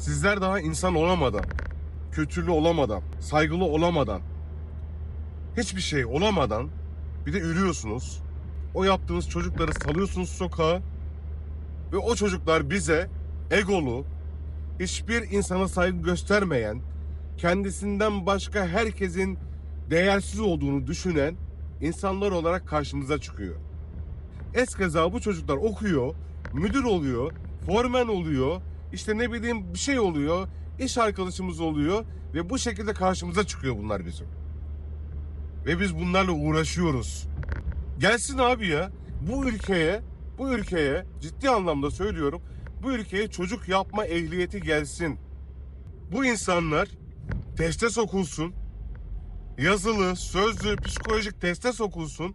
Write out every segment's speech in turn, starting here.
Sizler daha insan olamadan, kötülü olamadan, saygılı olamadan, hiçbir şey olamadan bir de ürüyorsunuz. O yaptığınız çocukları salıyorsunuz sokağa ve o çocuklar bize egolu, hiçbir insana saygı göstermeyen, kendisinden başka herkesin değersiz olduğunu düşünen insanlar olarak karşımıza çıkıyor. Eskeza bu çocuklar okuyor, müdür oluyor, formen oluyor, işte ne bileyim bir şey oluyor, iş arkadaşımız oluyor ve bu şekilde karşımıza çıkıyor bunlar bizim. Ve biz bunlarla uğraşıyoruz. Gelsin abi ya. Bu ülkeye, bu ülkeye ciddi anlamda söylüyorum. Bu ülkeye çocuk yapma ehliyeti gelsin. Bu insanlar teste sokulsun. Yazılı, sözlü, psikolojik teste sokulsun.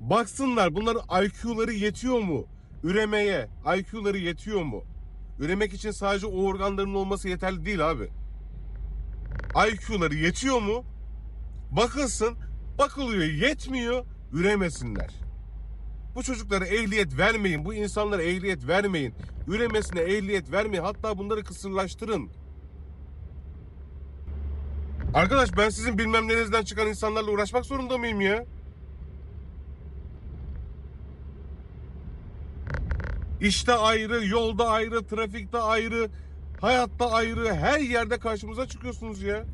Baksınlar bunların IQ'ları yetiyor mu? Üremeye IQ'ları yetiyor mu? Üremek için sadece o organların olması yeterli değil abi. IQ'ları yetiyor mu? Bakılsın, bakılıyor yetmiyor, üremesinler. Bu çocuklara ehliyet vermeyin, bu insanlara ehliyet vermeyin. Üremesine ehliyet vermeyin, hatta bunları kısırlaştırın. Arkadaş ben sizin bilmem nenizden çıkan insanlarla uğraşmak zorunda mıyım ya? İşte ayrı, yolda ayrı, trafikte ayrı, hayatta ayrı, her yerde karşımıza çıkıyorsunuz ya.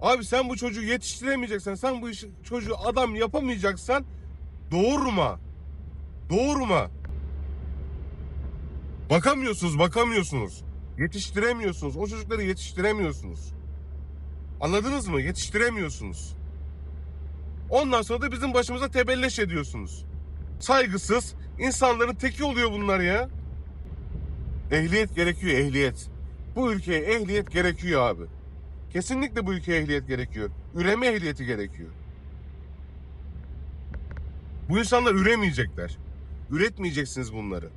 Abi sen bu çocuğu yetiştiremeyeceksen, sen bu işi, çocuğu adam yapamayacaksan doğurma. Doğurma. Bakamıyorsunuz, bakamıyorsunuz. Yetiştiremiyorsunuz. O çocukları yetiştiremiyorsunuz. Anladınız mı? Yetiştiremiyorsunuz. Ondan sonra da bizim başımıza tebelleş ediyorsunuz. Saygısız insanların teki oluyor bunlar ya. Ehliyet gerekiyor ehliyet. Bu ülkeye ehliyet gerekiyor abi. Kesinlikle bu ülkeye ehliyet gerekiyor. Üreme ehliyeti gerekiyor. Bu insanlar üremeyecekler. Üretmeyeceksiniz bunları.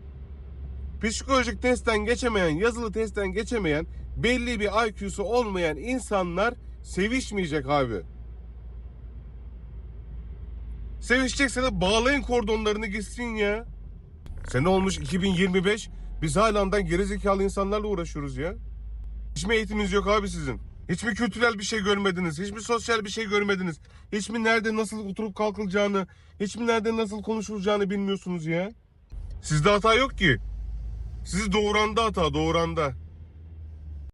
Psikolojik testten geçemeyen, yazılı testten geçemeyen, belli bir IQ'su olmayan insanlar sevişmeyecek abi. Sevişecekse de bağlayın kordonlarını gitsin ya. Sene olmuş 2025. Biz halandan gerizekalı insanlarla uğraşıyoruz ya. Hiç mi eğitiminiz yok abi sizin? Hiç mi kültürel bir şey görmediniz? Hiç mi sosyal bir şey görmediniz? Hiç mi nerede nasıl oturup kalkılacağını, hiç mi nerede nasıl konuşulacağını bilmiyorsunuz ya? Sizde hata yok ki. Sizi doğuranda hata, doğuranda.